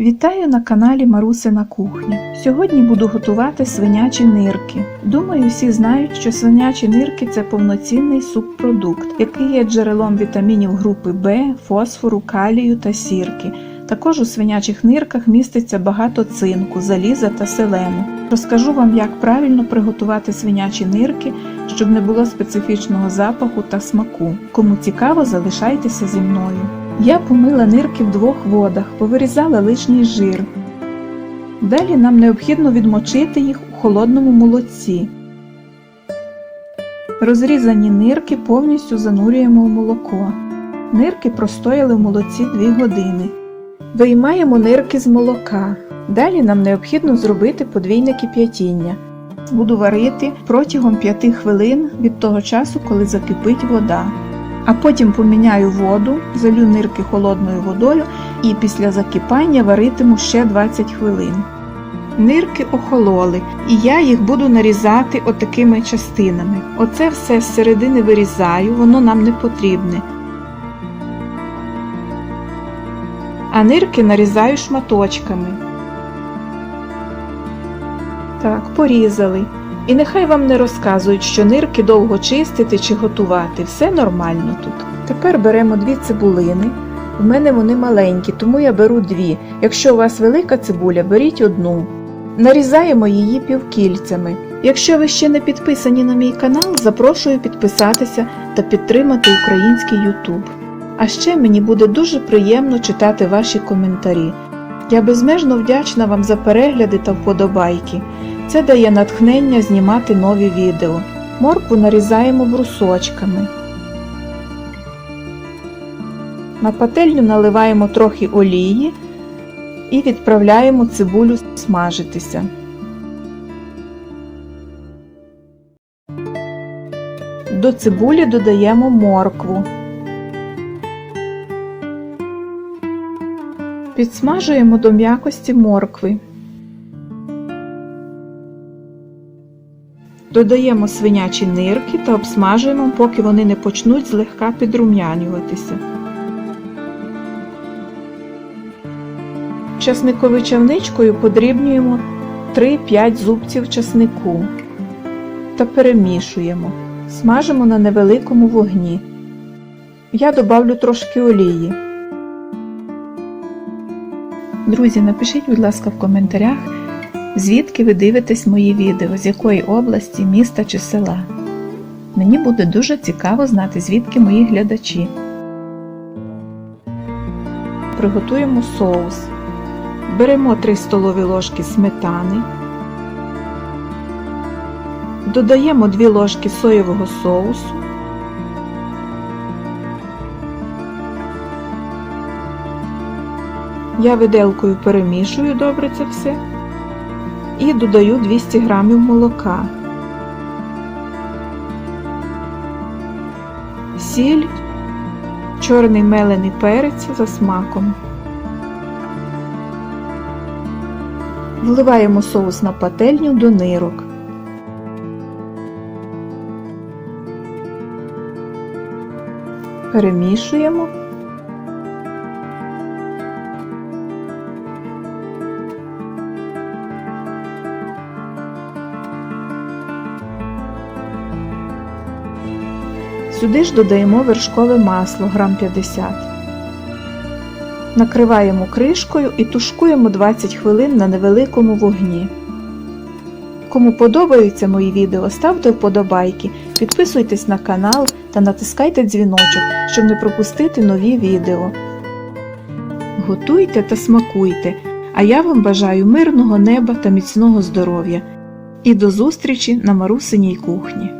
Вітаю на каналі Марусина Кухня. Сьогодні буду готувати свинячі нирки. Думаю, всі знають, що свинячі нирки це повноцінний субпродукт, який є джерелом вітамінів групи В, фосфору, калію та сірки. Також у свинячих нирках міститься багато цинку, заліза та селену. Розкажу вам, як правильно приготувати свинячі нирки, щоб не було специфічного запаху та смаку. Кому цікаво, залишайтеся зі мною. Я помила нирки в двох водах, повирізала лишній жир. Далі нам необхідно відмочити їх у холодному молоці. Розрізані нирки повністю занурюємо в молоко. Нирки простояли в молоці 2 години. Виймаємо нирки з молока. Далі нам необхідно зробити подвійне кип'ятіння. Буду варити протягом 5 хвилин від того часу, коли закипить вода. А потім поміняю воду, залю нирки холодною водою і після закипання варитиму ще 20 хвилин. Нирки охололи, і я їх буду нарізати отакими частинами. Оце все з середини вирізаю, воно нам не потрібне. А нирки нарізаю шматочками. Так, порізали. І нехай вам не розказують, що нирки довго чистити чи готувати, все нормально тут. Тепер беремо дві цибулини. В мене вони маленькі, тому я беру дві. Якщо у вас велика цибуля, беріть одну. Нарізаємо її півкільцями. Якщо ви ще не підписані на мій канал, запрошую підписатися та підтримати український YouTube. А ще мені буде дуже приємно читати ваші коментарі. Я безмежно вдячна вам за перегляди та вподобайки. Це дає натхнення знімати нові відео. Моркву нарізаємо брусочками. На пательню наливаємо трохи олії і відправляємо цибулю смажитися. До цибулі додаємо моркву. Підсмажуємо до м'якості моркви. Додаємо свинячі нирки та обсмажуємо, поки вони не почнуть злегка підрум'янюватися. Часниковичавничкою подрібнюємо 3-5 зубців часнику та перемішуємо. Смажимо на невеликому вогні. Я добавлю трошки олії. Друзі, напишіть, будь ласка, в коментарях, звідки ви дивитесь мої відео, з якої області, міста чи села. Мені буде дуже цікаво знати, звідки мої глядачі. Приготуємо соус. Беремо 3 столові ложки сметани. Додаємо 2 ложки соєвого соусу. Я виделкою перемішую добре це все і додаю 200 г молока, сіль, чорний мелений перець за смаком. Вливаємо соус на пательню до нирок. Перемішуємо. Сюди ж додаємо вершкове масло грам 50. Накриваємо кришкою і тушкуємо 20 хвилин на невеликому вогні. Кому подобаються мої відео, ставте вподобайки, підписуйтесь на канал та натискайте дзвіночок, щоб не пропустити нові відео. Готуйте та смакуйте, а я вам бажаю мирного неба та міцного здоров'я. І до зустрічі на Марусиній кухні!